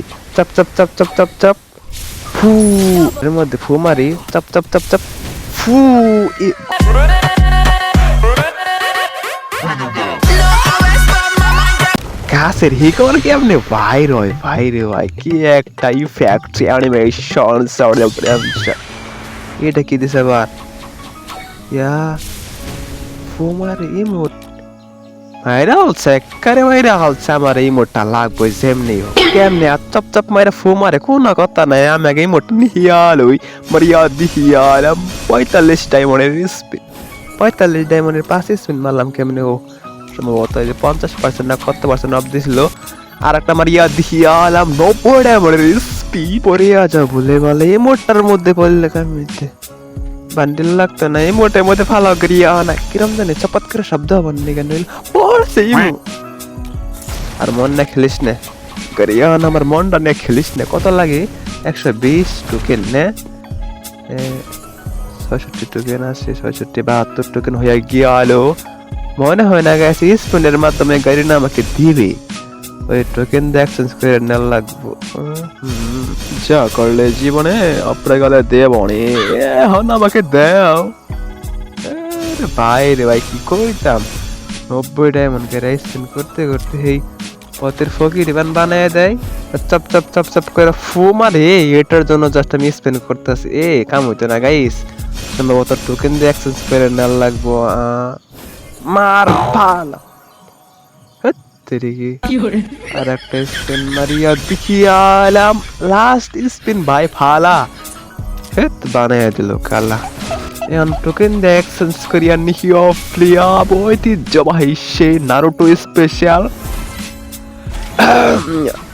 মারি। চাপ চাপ চাপ চাপ চাপ চাপ। ফু, এর মধ্যে ফু মারি। চাপ চাপ চাপ চাপ। ফু গাছের হিকর কেমনে ভাই রয় ভাই রে ভাই কি একটা ইফেক্ট অ্যানিমেশন সেলিব্রেশন এটা কি দিছে আবার? ইয়া ফুমার ইমোট মাইরা হলছে এক্কারে মাইরা হলছে আমার এই মোটটা লাগবে যেমনি হোক কেমনে আর চপ চপ মাইরা ফু মারে কোনো কথা নাই আমি আগে এই মোট নিহিয়াল ওই মারিয়া দিহিয়ালাম পঁয়তাল্লিশ ডায়মন্ডের স্পিন পঁয়তাল্লিশ ডায়মন্ডের পাঁচ স্পিন মারলাম কেমনে ও সম্ভবত যে পঞ্চাশ পার্সেন্ট না কত পার্সেন্ট অফ দিছিল আর একটা মারিয়া দিহিয়ালাম নব্বই ডায়মন্ডের স্পিড পরে যা ভুলে বলে এই মোটটার মধ্যে পড়লে কামিতে বান্ডিল লাগতো না, এই মোটে মধ্যে ফালা করিয়া না। কিরম জানি, চপাত করে শব্দ হবার নি কেন পড়ছে ইমু আর মন না খেলিস না। করিয়া না, আমার মনটা নিয়ে খেলিস না। কত লাগে? একশো বিশ টোকেন নে। ছয়ষট্টি টোকেন আছে, ছয়ষট্টি বাহাত্তর টোকেন হয়ে গিয়াল। মনে হয় না গেছে স্পিনের মাধ্যমে গাড়ি না আমাকে দিবে। ওই টোকেন দিয়ে এক্সচেঞ্জ করে নেওয়া লাগবো। যা করলে জীবনে অপরে গেলে দেব এখন আমাকে দাও। ভাই রে ভাই, কি কইতাম? নব্বই ডায়মন্ড কে স্পিন করতে করতে এই পথের ফকির ইবান বানায় দেয়। চপ চপ চপ চপ করে ফু মারে। এটার জন্য জাস্ট আমি স্পেন করতেছি। এ, কাম হইতো না গাইস সম্ভবত টোকেন দিয়ে এক্সচেঞ্জ করে নেওয়া লাগবো মার, ভালো। তেরিকি আর একটা স্পিন মারিয়া দেখিয়ালাম লাস্ট স্পিন ভাই ফালা হেত বানায় দিল কালা। এখন টোকেন দিয়ে এক্সচেঞ্জ করিয়া নিহিও প্লিয়া ঐতিহ্যবাহী সে Naruto special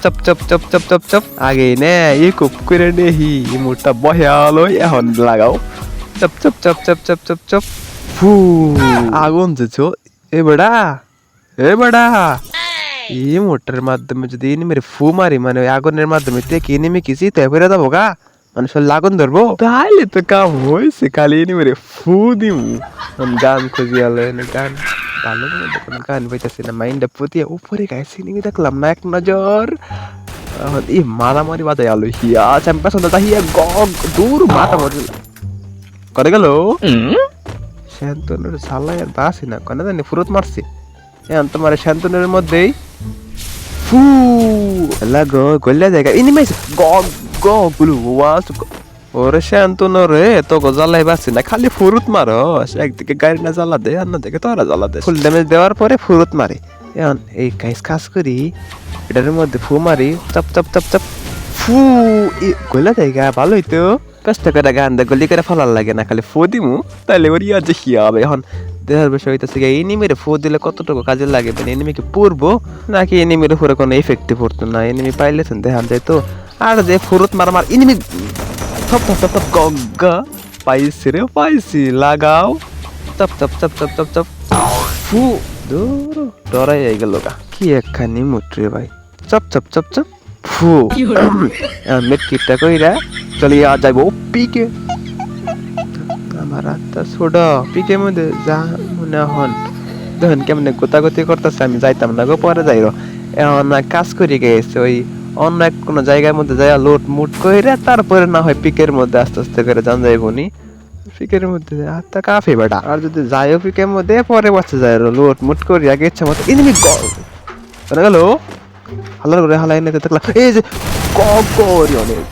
chop chop chop chop chop chop. আগে নে ই কুপ করে নেহি মোটা বহালো এখন লাগাও। Chop chop chop chop chop chop chop. ফু আগুন যেছো এ বড়া এ বড়া। এই মোটরের মাধ্যমে যদি এনিমের ফু মারি মানে আগুনের মাধ্যমে দেখি এনিমি কি চিতে ফেরে যাব গা মানে সব লাগুন ধরবো তাহলে তো কাম হয়েছে খালি এনিমের ফু দিমু আমি গান খুঁজি আলো এনে গান ভালো তো কোনো গান পাইতেছি না মাইন্ডটা পুতিয়ে উপরে গাইছি নিয়ে দেখলাম না এক নজর এই মারামারি বাজায় আলো হিয়া চ্যাম্পিয়ন সন্ধ্যা হিয়া গগ দূর মারামারি করে গেল শান্তনুর সালাই আর বাসি না কেন জানি ফুরত মারছে এখন তোমার শান্তনুর মধ্যেই ফু লাগো গল্লা জায়গা ইনিমাইস গ গ গুলু ওয়াস ওরে শান্তনু রে তো গো জ্বালাই বাসি না খালি ফুরুত মারো একদিকে গাড়ি না জ্বালা দে আর দিকে তোরা জ্বালা দে ফুল ড্যামেজ দেওয়ার পরে ফুরুত মারে এখন এই কাইস কাজ করি এটার মধ্যে ফু মারি চপ চপ চপ চপ ফু গলা জায়গা ভালোই তো কষ্ট করে গান দে গলি করে ফলার লাগে না খালি ফু দিমু তাহলে ওর ইয়া যে হিয়াবে এখন দেহার বিষয় হইতেছে গিয়ে এনিমির ফু দিলে কতটুকু কাজে লাগে? মানে এনিমিকে পড়ব? নাকি এনিমির উপরে কোনো ইফেক্টে পড়তো না? এনিমি পাইলে দেখান যায় তো আর যে ফুরুত মার মার এনিমি থপ থপ থপ থপ গগ্গা পাইছি রে পাইছি লাগাও। Chop chop chop chop chop chop ফু দূর ডরাই গেল গা। কি একখানি মুটরে ভাই। Chop chop chop chop. ফু। মেট কিটটা কইরা চলিয়া যাইব। পিকে। আমার আত্মা ছোট। পিকে মধ্যে যা মনে হন। দেখুন কেমনে গোতাগতি করতেছে, আমি যাইতাম না, গো পরে যাইরো এখন কাজ করি গেছে, ওই অন্য এক কোনো জায়গার মধ্যে যাই লোট মুট কইরা তারপরে না হয় পিকের মধ্যে আস্তে আস্তে করে যান যাইবনি পিকের মধ্যে আত্মা কাফে বেটা। আর যদি যাইও পিকের মধ্যে, পরে বাচ্চা যায় লোট মুট করি আগে ইচ্ছা মতো ইনিমি গল গেল? হালার করে হালাই নিতে দেখলাম এই যে করি অনেক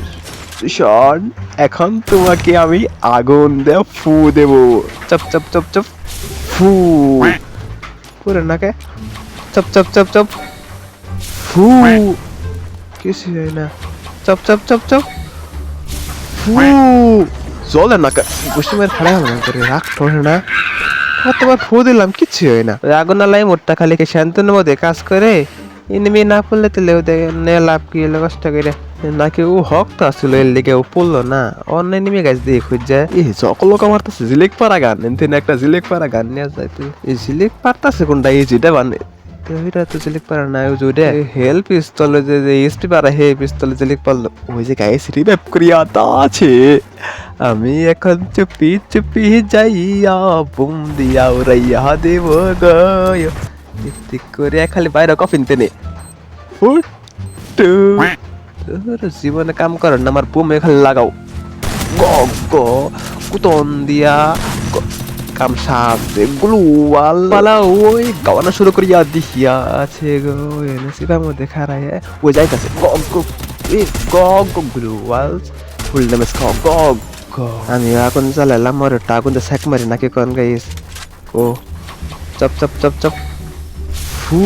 শন, এখন তোমাকে আমি আগুন দিয়ে ফু দেব। চপ চপ চপ চপ, ফু। করে নাকে চপ চপ চপ চপ, ফু। কিছু হয় না। চপ চপ চপ চপ, ফু। জলে নাকে বসে মেরে খাড়া হলাম করে রাগ ঠোরে না। কতবার ফু দিলাম কিচ্ছু হয় না। আগুন আলাই মোটটা খালি শান্তনুর মধ্যে কাজ করে। এনিমি না পড়লে তাহলে ওদের নে লাভ কি হলো? কষ্ট করে। নাকি ও হক তো আসছিল এর লিগে ও পড়ল না। অন্য এনিমি গাছ দিয়ে খুঁজ। যায় এই সকল লোক আমার তো জিলিক পারা গান। এনতেন একটা জিলিক পারা গান নিয়ে যায় এই জিলিক পারতাছে কোনটা? এই যেটা বানে। এটা তো জিলিক পারা না, ওই যে হেল পিস্তলে যে এসপি পারা হে পিস্তলে, জিলিক পারল ওই যে গাইস রিভাইভ করিয়া তা আছে আমি এখন চুপি চুপি যাইয়া, বুম দিয়া উড়াইয়া দেব গয় করে খালি বাইরে কফিন টেনে। ফুট তোর জীবনে কাম করেন না, আমার বোমে খালি লাগাও। গ গ, কুতন দিয়া কাম সাথে গ্লুয়াল। পালা ওই গাওয়ানো শুরু করিয়া দিহিয়া আছে গো এনে সিবার মধ্যে খারায় ওই যাইতাছে। গ গ, এ গ গ, গ্লুয়াল। ফুল ড্যামেজ খাও গ গ। আমি আগুন জ্বালালাম মরে আগুন তো স্যাক মারি নাকি কোন গাইস। ও, চপ চপ চপ চপ। ফু।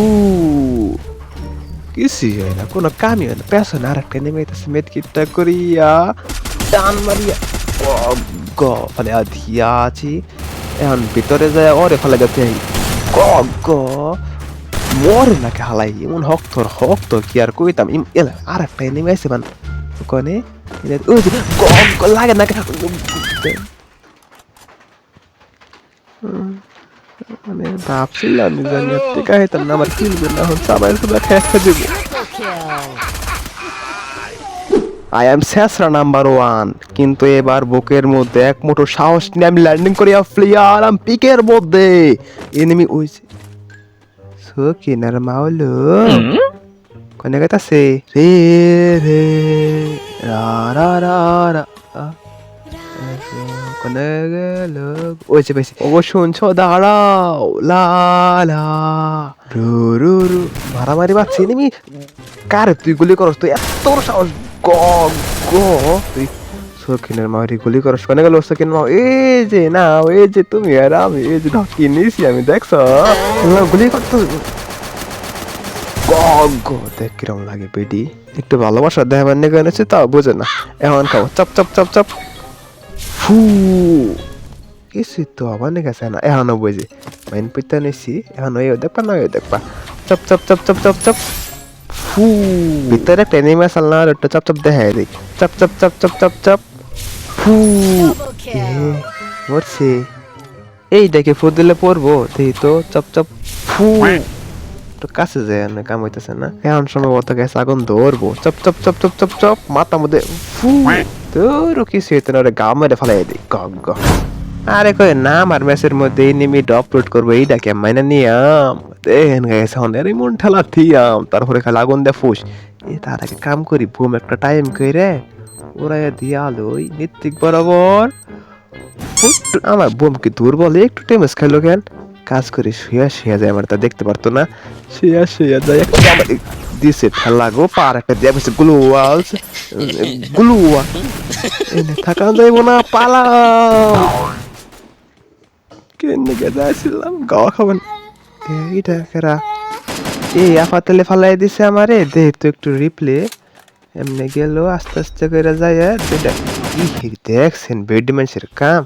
কিছুই হয় না কোনো কামই হয় না পেছনে আর একটা নেমে গেছে মেদ কিটটা করিয়া টান মারিয়া গ ফলে আধিয়া আছি এখন ভিতরে যায় ওরে ফেলে যাতে গ গ মরে নাকি হালাই এমন হক্তর হক্তর কি আর কইতাম আর একটা নেমে আছে মানে কনে ওই যে লাগে নাকি মানে ভাবছিলাম জানি টিকা হইতাম না আমার কিনবে না হন সবাই সবাই খেয়ে দেবো। আই এম শেষরা নাম্বার ওয়ান কিন্তু এবার বুকের মধ্যে এক মুঠো সাহস নিয়ে আমি ল্যান্ডিং করিয়া ফ্লিয়ার আম পিকের মধ্যে। এনিমি ওই সকিনার মাওলো। কোনে গেতাছে রে রে রা রা রা রা। কোনে গেল ওই যে। পেয়েছি ও শুনছো? দাঁড়াও। লা লা। রু রু রু। মারামারি পাচ্ছি এনিমি কারে তুই গুলি করস? তুই এত সাহস। গ গ। তুই সখিনের মারি গুলি করস কোনে? গেল সখিন মা এই যে, না এই যে, তুমি আর আমি এই যে ঢাকি নিছি আমি, দেখছ? গুলি করতো গ গ। দেখ কিরম লাগে, বেডি। একটু ভালোবাসা দেখাবার নিয়ে এনেছে, তাও বোঝে না। এখন খাও চপ চপ চপ চপ। ফু কিছু তো আবার নিয়ে গেছে না এখনও বুঝি মাইন পিতা নিছি এখন ওই দেখবা না ওই দেখবা chop chop chop chop chop chop ভিতরে চপ চপ দেখাই দিই chop chop chop chop chop chop ফু মরছে দেখে ফু দিলে পড়ব দেখি তো চপ চপ ফু তো কাছে যায় না কাম হইতেছে না এখন সম্ভবত গেছে আগুন ধরবো chop chop chop chop chop chop মাথা মধ্যে ফু তোর কিছু হইতে না ওরে গা মেরে ফেলাই দিই গগ আরে কই, না আমার ম্যাচের মধ্যে নিমিট আপলোড করব এইটা কে মাইনা নিয়াম। দেখেন গেছে হনের মন ঠেলা থিয়াম তারপরে খালি আগুন দে ফুস। এ, তার আগে কাম করি বুম একটা টাইম কইরে। ওরা দিয়া আলোই নিত্যিক বরাবর। আমার বোম কি দুর্বল? একটু টেমেস খাইলো কেন? কাজ করে, শুয়া শুয়া যায় আমার, তা দেখতে পারতো না। শুয়া শুয়া যায়। একটা আমার দিছে ঠেলা গো পার একটা দিয়ে বসে গ্লুয়ালস গ্লুয়া। এনে থাকা যাইব না, পালাও। কেন গেদা আসছিলাম গাওয়া খাবেন এইটা কেরা এই আপাতলে ফালাই দিছে আমারে, দে, তো একটু রিপ্লে এমনি গেল, আস্তে আস্তে করে যায় দেখছেন বেড মানুষের কাম